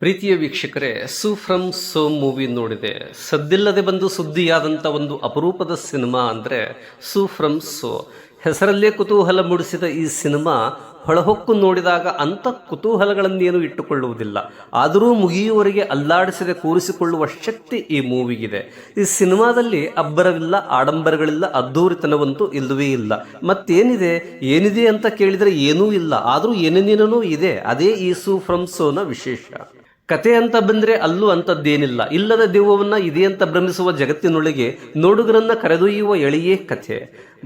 ಪ್ರೀತಿಯ ವೀಕ್ಷಕರೇ, ಸು ಫ್ರಮ್ ಸೋ ಮೂವಿ ನೋಡಿದೆ. ಸದ್ದಿಲ್ಲದೆ ಬಂದು ಸುದ್ದಿಯಾದಂಥ ಒಂದು ಅಪರೂಪದ ಸಿನಿಮಾ ಅಂದರೆ ಸು ಫ್ರಮ್ ಸೋ. ಹೆಸರಲ್ಲೇ ಕುತೂಹಲ ಮೂಡಿಸಿದ ಈ ಸಿನಿಮಾ ಹೊಳಹೊಕ್ಕು ನೋಡಿದಾಗ ಅಂಥ ಕುತೂಹಲಗಳನ್ನೇನು ಇಟ್ಟುಕೊಳ್ಳುವುದಿಲ್ಲ. ಆದರೂ ಮುಗಿಯುವವರೆಗೆ ಅಲ್ಲಾಡಿಸದೆ ಕೂರಿಸಿಕೊಳ್ಳುವ ಶಕ್ತಿ ಈ ಮೂವಿಗಿದೆ. ಈ ಸಿನಿಮಾದಲ್ಲಿ ಅಬ್ಬರವಿಲ್ಲ, ಆಡಂಬರಗಳಿಲ್ಲ, ಅದ್ಧೂರಿತನವಂತೂ ಇಲ್ಲವೇ ಇಲ್ಲ. ಮತ್ತೇನಿದೆ? ಏನಿದೆ ಅಂತ ಕೇಳಿದರೆ ಏನೂ ಇಲ್ಲ. ಆದರೂ ಏನೇನೇನೋ ಇದೆ. ಅದೇ ಈ ಸು ಫ್ರಮ್ ಸೋನ ವಿಶೇಷ. ಕತೆ ಅಂತ ಬಂದರೆ ಅಲ್ಲೂ ಅಂಥದ್ದೇನಿಲ್ಲ ಇಲ್ಲದ ದೆವ್ವವನ್ನು ಇದೆ ಅಂತ ಭ್ರಮಿಸುವ ಜಗತ್ತಿನೊಳಗೆ ನೋಡುಗರನ್ನು ಕರೆದೊಯ್ಯುವ ಎಳೆಯೇ ಕಥೆ.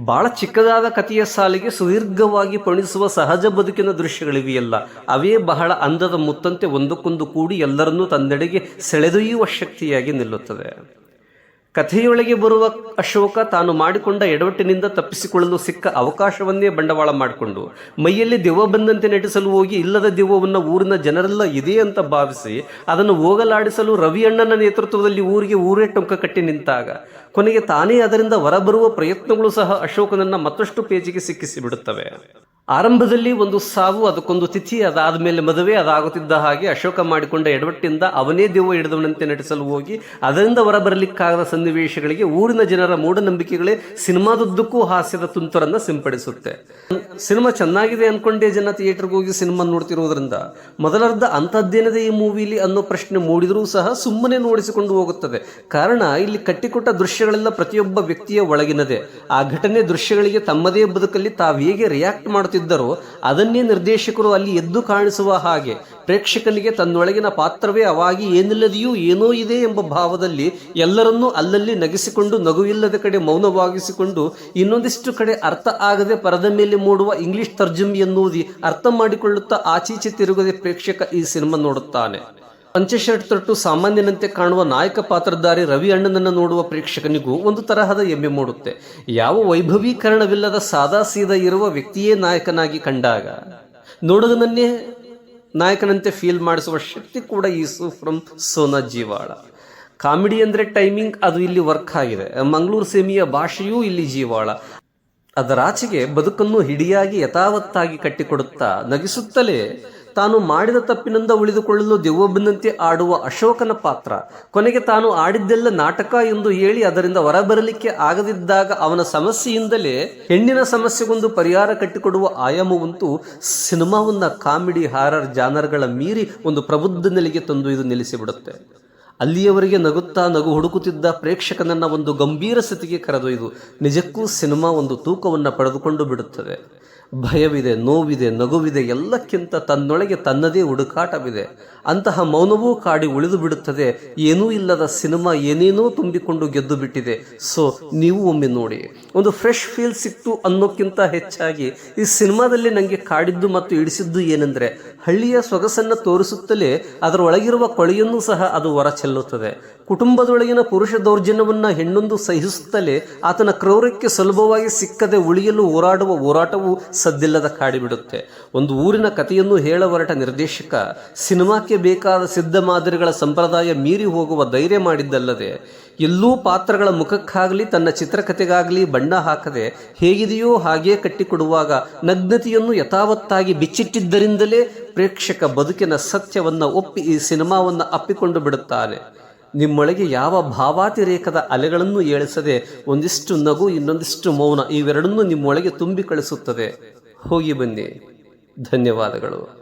ಬಹಳ ಚಿಕ್ಕದಾದ ಕಥೆಯ ಸಾಲಿಗೆ ಸುದೀರ್ಘವಾಗಿ ಪಣಿಸುವ ಸಹಜ ಬದುಕಿನ ದೃಶ್ಯಗಳಿವೆಯಲ್ಲ. ಅವೇ ಬಹಳ ಅಂದದ ಮುತ್ತಂತೆ ಒಂದಕ್ಕೊಂದು ಕೂಡಿ ಎಲ್ಲರನ್ನೂ ತನ್ನೆಡೆಗೆ ಸೆಳೆದೊಯ್ಯುವ ಶಕ್ತಿಯಾಗಿ ನಿಲ್ಲುತ್ತದೆ ಕಥೆಯೊಳಗೆ ಬರುವ ಅಶೋಕ ತಾನು ಮಾಡಿಕೊಂಡ ಎಡವಟ್ಟಿನಿಂದ ತಪ್ಪಿಸಿಕೊಳ್ಳಲು ಸಿಕ್ಕ ಅವಕಾಶವನ್ನೇ ಬಂಡವಾಳ ಮಾಡಿಕೊಂಡು, ಮೈಯಲ್ಲಿ ದೆವ್ವ ಬಂದಂತೆ ನಟಿಸಲು ಹೋಗಿ ಇಲ್ಲದ ದೆವ್ವವನ್ನು ಊರಿನ ಜನರೆಲ್ಲ ಇದೆ ಅಂತ ಭಾವಿಸಿ, ಅದನ್ನು ಹೋಗಲಾಡಿಸಲು ರವಿಯಣ್ಣನ ನೇತೃತ್ವದಲ್ಲಿ ಊರಿಗೆ ಊರೇ ಟೊಂಕ ಕಟ್ಟಿ ನಿಂತಾಗ. ಕೊನೆಗೆ ತಾನೇ ಅದರಿಂದ ಹೊರಬರುವ ಪ್ರಯತ್ನಗಳು ಸಹ ಅಶೋಕನನ್ನ ಮತ್ತಷ್ಟು ಪೇಜಿಗೆ ಸಿಕ್ಕಿಸಿ ಬಿಡುತ್ತವೆ ಆರಂಭದಲ್ಲಿ ಒಂದು ಸಾವು, ಅದಕ್ಕೊಂದು ತಿಥಿ ಅದಾದ ಮೇಲೆ ಮದುವೆ, ಅದಾಗುತ್ತಿದ್ದ ಹಾಗೆ ಅಶೋಕ ಮಾಡಿಕೊಂಡ ಎಡವಟ್ಟಿಂದ ಅವನೇ ದೇವ ಹಿಡಿದವನಂತೆ ನಟಿಸಲು ಹೋಗಿ, ಅದರಿಂದ ಹೊರಬರಲಿಕ್ಕಾಗದ ಸನ್ನಿವೇಶಗಳಿಗೆ ಊರಿನ ಜನರ ಮೂಢನಂಬಿಕೆಗಳೇ ಸಿನಿಮಾದುದ್ದಕ್ಕೂ ಹಾಸ್ಯದ ತುಂತುರನ್ನ ಸಿಂಪಡಿಸುತ್ತೆ. ಸಿನಿಮಾ ಚೆನ್ನಾಗಿದೆ ಅನ್ಕೊಂಡೇ ಜನ ಥಿಯೇಟರ್ಗೆ ಹೋಗಿ ಸಿನಿಮಾ ನೋಡ್ತಿರೋದ್ರಿಂದ. ಮೊದಲರ್ಧ ಅಂಥದ್ದೇನಿದೆ ಈ ಮೂವಿಲಿ ಅನ್ನೋ ಪ್ರಶ್ನೆ ಮೂಡಿದರೂ ಸಹ ಸುಮ್ಮನೆ ನೋಡಿಸಿಕೊಂಡು ಹೋಗುತ್ತದೆ. ಕಾರಣ, ಇಲ್ಲಿ ಕಟ್ಟಿಕೊಟ್ಟ ದೃಶ್ಯಗಳೆಲ್ಲ ಪ್ರತಿಯೊಬ್ಬ ವ್ಯಕ್ತಿಯ ಒಳಗಿನದೇ. ಆ ಘಟನೆ ದೃಶ್ಯಗಳಿಗೆ ತಮ್ಮದೇ ಬದುಕಲ್ಲಿ ತಾವು ಹೇಗೆ ರಿಯಾಕ್ಟ್ ಮಾಡುತ್ತಿದ್ದರೋ ಅದನ್ನೇ ನಿರ್ದೇಶಕರು ಅಲ್ಲಿ ಎದ್ದು ಕಾಣಿಸುವ ಹಾಗೆ ಪ್ರೇಕ್ಷಕನಿಗೆ ತನ್ನೊಳಗಿನ ಪಾತ್ರವೇ ಅವಾಗಿ ಏನಿಲ್ಲದೆಯೂ ಏನೋ ಇದೆ ಎಂಬ ಭಾವದಲ್ಲಿ ಎಲ್ಲರನ್ನೂ ಅಲ್ಲಲ್ಲಿ ನಗಿಸಿಕೊಂಡು ನಗುವಿಲ್ಲದ ಕಡೆ ಮೌನವಾಗಿಸಿಕೊಂಡು ಇನ್ನೊಂದಿಷ್ಟು ಕಡೆ ಅರ್ಥ ಆಗದೆ ಪರದ ಮೇಲೆ ಮೂಡುವ ಇಂಗ್ಲಿಷ್ ತರ್ಜುಮಿ ಎನ್ನುವುದು ಅರ್ಥ ಮಾಡಿಕೊಳ್ಳುತ್ತಾ ಆಚೀಚೆ ತಿರುಗದೆ ಪ್ರೇಕ್ಷಕ ಈ ಸಿನಿಮಾ ನೋಡುತ್ತಾನೆ. ಪಂಚಶರ್ಟ್ ತೊಟ್ಟು ಸಾಮಾನ್ಯನಂತೆ ಕಾಣುವ ನಾಯಕ ಪಾತ್ರಧಾರಿ ರವಿ ಅಣ್ಣನನ್ನು ನೋಡುವ ಪ್ರೇಕ್ಷಕನಿಗೂ ಒಂದು ತರಹದ ಎಮ್ಮೆ ಮೂಡುತ್ತೆ. ಯಾವ ವೈಭವೀಕರಣವಿಲ್ಲದ ಸಾದಾ ಸೀದಾ ಇರುವ ವ್ಯಕ್ತಿಯೇ ನಾಯಕನಾಗಿ ಕಂಡಾಗ? ನೋಡುಗನನ್ನೇ ನಾಯಕನಂತೆ ಫೀಲ್ ಮಾಡಿಸುವ ಶಕ್ತಿ ಕೂಡ ಈಸು ಫ್ರಮ್ ಸೋನಾ ಜೀವಾಳ. ಕಾಮಿಡಿ ಅಂದರೆ ಟೈಮಿಂಗ್ ಅದು ಇಲ್ಲಿ ವರ್ಕ್ ಆಗಿದೆ. ಮಂಗಳೂರು ಸೇಮಿಯ ಭಾಷೆಯೂ ಇಲ್ಲಿ ಜೀವಾಳ. ಅದರಾಚೆಗೆ ಬದುಕನ್ನು ಹಿಡಿಯಾಗಿ ಯಥಾವತ್ತಾಗಿ ಕಟ್ಟಿಕೊಡುತ್ತಾ ನಗಿಸುತ್ತಲೇ ತಾನು ಮಾಡಿದ ತಪ್ಪಿನಿಂದ ಉಳಿದುಕೊಳ್ಳಲು ದೆವ್ವೊಬ್ಬನಂತೆ ಆಡುವ ಅಶೋಕನ ಪಾತ್ರ. ಕೊನೆಗೆ ತಾನು ಆಡಿದ್ದೆಲ್ಲ ನಾಟಕ ಎಂದು ಹೇಳಿ ಅದರಿಂದ ಹೊರಬರಲಿಕ್ಕೆ ಆಗದಿದ್ದಾಗ ಅವನ ಸಮಸ್ಯೆಯಿಂದಲೇ ಹೆಣ್ಣಿನ ಸಮಸ್ಯೆಗೊಂದು ಪರಿಹಾರ ಕಟ್ಟಿಕೊಡುವ ಆಯಾಮವಂತೂ ಸಿನಿಮಾವನ್ನ ಕಾಮಿಡಿ, ಹಾರರ್ ಜಾನರ್ಗಳ ಮೀರಿ ಒಂದು ಪ್ರಬುದ್ಧ ನೆಲೆಗೆ ತಂದು ಇದು ನಿಲ್ಲಿಸಿಬಿಡುತ್ತೆ ಅಲ್ಲಿಯವರೆಗೆ ನಗುತ್ತಾ ನಗು ಹುಡುಕುತ್ತಿದ್ದ ಪ್ರೇಕ್ಷಕನನ್ನ ಒಂದು ಗಂಭೀರ ಸ್ಥಿತಿಗೆ ಕರೆದೊಯ್ದು ನಿಜಕ್ಕೂ ಸಿನಿಮಾ ಒಂದು ತೂಕವನ್ನು ಪಡೆದುಕೊಂಡು ಬಿಡುತ್ತದೆ. ಭಯವಿದೆ, ನೋವಿದೆ, ನಗುವಿದೆ, ಎಲ್ಲಕ್ಕಿಂತ ತನ್ನೊಳಗೆ ತನ್ನದೇ ಹುಡುಕಾಟವಿದೆ. ಅಂತಹ ಮೌನವೂ ಕಾಡಿ ಉಳಿದು ಬಿಡುತ್ತದೆ. ಏನೂ ಇಲ್ಲದ ಸಿನಿಮಾ ಏನೇನೋ ತುಂಬಿಕೊಂಡು ಗೆದ್ದು ಬಿಟ್ಟಿದೆ. ಸೊ, ನೀವು ಒಮ್ಮೆ ನೋಡಿ. ಒಂದು ಫ್ರೆಶ್ ಫೀಲ್ ಸಿಕ್ತು ಅನ್ನೋಕ್ಕಿಂತ ಹೆಚ್ಚಾಗಿ ಈ ಸಿನಿಮಾದಲ್ಲಿ ನನಗೆ ಕಾಡಿದ್ದು ಮತ್ತು ಇಡಿಸಿದ್ದು ಏನೆಂದರೆ, ಹಳ್ಳಿಯ ಸೊಗಸನ್ನು ತೋರಿಸುತ್ತಲೇ ಅದರೊಳಗಿರುವ ಕೊಳೆಯನ್ನು ಸಹ ಅದು ಹೊರ ಚೆಲ್ಲುತ್ತದೆ. ಕುಟುಂಬದೊಳಗಿನ ಪುರುಷ ದೌರ್ಜನ್ಯವನ್ನು ಹೆಣ್ಣೊಂದು ಸಹಿಸುತ್ತಲೇ ಆತನ ಕ್ರೌರ್ಯಕ್ಕೆ ಸುಲಭವಾಗಿ ಸಿಕ್ಕದೆ ಉಳಿಯಲು ಹೋರಾಡುವ ಹೋರಾಟವು ಸದ್ದಿಲ್ಲದ ಕಾಡಿಬಿಡುತ್ತೆ ಒಂದು ಊರಿನ ಕಥೆಯನ್ನು ಹೇಳ ಹೊರಟ ನಿರ್ದೇಶಕ, ಸಿನಿಮಾಕ್ಕೆ ಬೇಕಾದ ಸಿದ್ಧ ಮಾದರಿಗಳ ಸಂಪ್ರದಾಯ ಮೀರಿ ಹೋಗುವ ಧೈರ್ಯ ಮಾಡಿದ್ದಲ್ಲದೆ, ಎಲ್ಲೂ ಪಾತ್ರಗಳ ಮುಖಕ್ಕಾಗಲಿ, ತನ್ನ ಚಿತ್ರಕಥೆಗಾಗಲಿ ಬಣ್ಣ ಹಾಕದೆ, ಹೇಗಿದೆಯೋ ಹಾಗೇ ಕಟ್ಟಿಕೊಡುವಾಗ ನಗ್ನತೆಯನ್ನು ಯಥಾವತ್ತಾಗಿ ಬಿಚ್ಚಿಟ್ಟಿದ್ದರಿಂದಲೇ ಪ್ರೇಕ್ಷಕ ಬದುಕಿನ ಸತ್ಯವನ್ನು ಒಪ್ಪಿ ಈ ಸಿನಿಮಾವನ್ನು ಅಪ್ಪಿಕೊಂಡು ಬಿಡುತ್ತಾನೆ ನಿಮ್ಮೊಳಗೆ ಯಾವ ಭಾವಾತಿರೇಕದ ಅಲೆಗಳನ್ನು ಏಳಿಸದೆ ಒಂದಿಷ್ಟು ನಗು, ಇನ್ನೊಂದಿಷ್ಟು ಮೌನ ಇವೆರಡನ್ನೂ ನಿಮ್ಮೊಳಗೆ ತುಂಬಿ ಕಳಿಸುತ್ತದೆ. ಹೋಗಿ ಬನ್ನಿ. ಧನ್ಯವಾದಗಳು.